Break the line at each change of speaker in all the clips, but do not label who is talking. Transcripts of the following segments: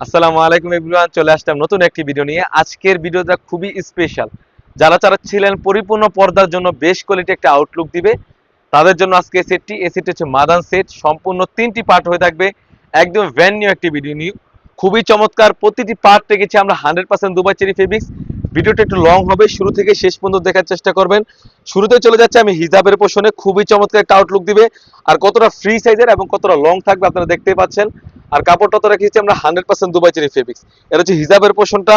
আসসালামু আলাইকুম এভরিওয়ান, চলে আসলাম নতুন একটি ভিডিও নিয়ে। আজকের ভিডিওটা খুবই স্পেশাল যারা চাচ্ছিলেন পরিপূর্ণ পর্দার জন্য বেশ কোয়ালিটি একটা আউটলুক দিবে। তাদের জন্য আজকে সেটটি এই সেটটি হচ্ছে মাদান সেট সম্পূর্ণ তিনটি পার্ট হয়ে থাকবে। একদম ভ্যান নিউ একটি ভিডিও নিউ খুবই চমৎকার, প্রতিটি পার্ট রেখেছি আমরা hundred percent Dubai cherry fabrics ভিডিওটা একটু লং হবে, শুরু থেকে শেষ পর্যন্ত দেখার চেষ্টা করবেন। শুরুতে চলে যাচ্ছে আমি হিজাবের পোষণে। খুবই চমৎকার একটা আউটলুক দিবে। আর কতটা ফ্রি সাইজের এবং কতটা লং থাকবে আপনারা দেখতেই পাচ্ছেন। আর কাপড়টা তো রেখেছি আমরা hundred percent Dubai cherry fabrics. এটা হচ্ছে হিজাবের পোষণটা।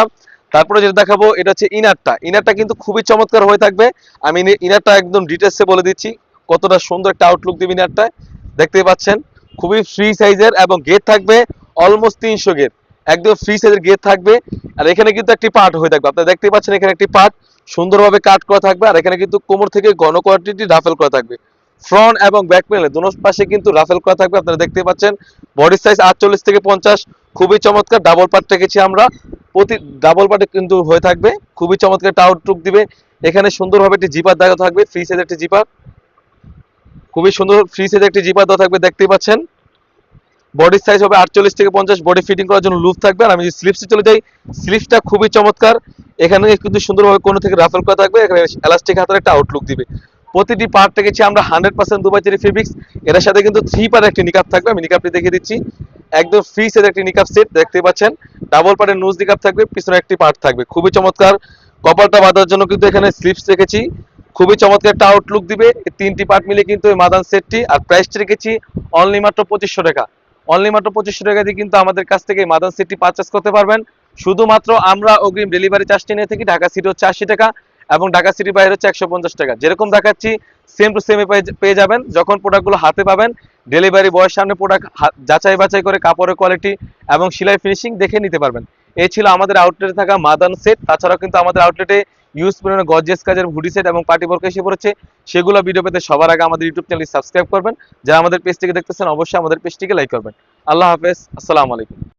তারপরে যেটা দেখাবো, এটা হচ্ছে ইনারটা। ইনারটা কিন্তু খুবই চমৎকার হয়ে থাকবে। আমি ইনারটা একদম ডিটেলসে বলে দিচ্ছি, কতটা সুন্দর একটা আউটলুক দিবে ইনারটায় দেখতেই পাচ্ছেন, খুবই ফ্রি সাইজের এবং গেট থাকবে অলমোস্ট তিনশো গেট একদম ফ্রি সাইজের গেট থাকবে। আর এখানে কিন্তু একটি পার্ট হয়ে থাকবে। আপনারা দেখতেই পাচ্ছেন এখানে একটি পার্ট সুন্দরভাবে কাট করা থাকবে। আর এখানে কিন্তু কোমর থেকে ঘন কোয়ান্টিটি রাফেল করা থাকবে। ফ্রন্ট এবং ব্যাক প্যানেলে পাশে কিন্তু রাফেল করা থাকবে, আপনারা দেখতে পাচ্ছেন। বডি সাইজ আটচল্লিশ থেকে পঞ্চাশ, খুবই চমৎকার। ডাবল পার্ট রেখেছি আমরা। প্রতি ডাবল পার্টে কিন্তু হয়ে থাকবে। খুবই চমৎকার একটা আউটলুক দিবে। এখানে সুন্দরভাবে একটি জিপার দেওয়া থাকবে ফ্রি সাইজের একটি জিপার খুবই সুন্দর ফ্রি সাইজের একটি জিপার দেওয়া থাকবে, দেখতেই পাচ্ছেন। বডির সাইজ হবে আটচল্লিশ থেকে পঞ্চাশ বডি ফিটিং করার জন্য লুপ থাকবে। আর আমি যদি স্লিপসে চলে যাই স্লিপসটা খুবই চমৎকার। এখানে কিন্তু সুন্দরভাবে কোনো থেকে রাফেল করা থাকবে। এখানে এলাস্টিক হাতের একটা আউটলুক দিবে। প্রতিটি পার্ট রেখেছি আমরা hundred percent Dubai cherry fabrics এটার সাথে কিন্তু থ্রি পার একটি নিকাপ থাকবে, আমি নিকাপটি দেখিয়ে দিচ্ছি। একদম ফ্রি সেট একটি নিকাপ সেট দেখতে পাচ্ছেন? ডাবল পার্টের নুজ নিকাপ থাকবে, পিছনে একটি পার্ট থাকবে। খুবই চমৎকার। কপালটা বাঁধার জন্য কিন্তু এখানে স্লিপস রেখেছি। খুবই চমৎকার একটা আউটলুক দিবে। তিনটি পার্ট মিলে কিন্তু এই মাদান সেটটি আর প্রাইসটি রেখেছি অনলি মাত্র পঁচিশশো টাকা। অনলি মাত্র পঁচিশশো টাকা দিয়ে কিন্তু আমাদের কাছ থেকে এই মাদান সেটটি পারচেস করতে পারবেন। শুধুমাত্র আমরা অগ্রিম ডেলিভারি চার্জটি নিয়ে থাকি, ঢাকা সিটি হচ্ছে আশি টাকা। এবং ঢাকা সিটির বাইরে হচ্ছে একশো পঞ্চাশ টাকা। যেরকম দেখাচ্ছি সেম টু সেমে পেয়ে যাবেন। যখন প্রোডাক্টগুলো হাতে পাবেন ডেলিভারি বয়ের সামনে প্রোডাক্ট যাচাই বাছাই করে কাপড়ের কোয়ালিটি এবং সেলাই ফিনিশিং দেখে নিতে পারবেন। এই ছিল আমাদের আউটলেটে থাকা মাদান সেট তাছাড়াও কিন্তু আমাদের আউটলেটে ইউজ পরিমাণে গর্জিয়াস কাজের হুডি সেট এবং পার্টি বর্ক এসে পড়েছে। সেগুলো ভিডিও পেতে সবার আগে আমাদের ইউটিউব চ্যানেল সাবস্ক্রাইব করবেন। যারা আমাদের পেজটিকে দেখতেছেন, অবশ্যই আমাদের পেজটিকে লাইক করবেন। আল্লাহ হাফেজ। আসসালামু আলাইকুম।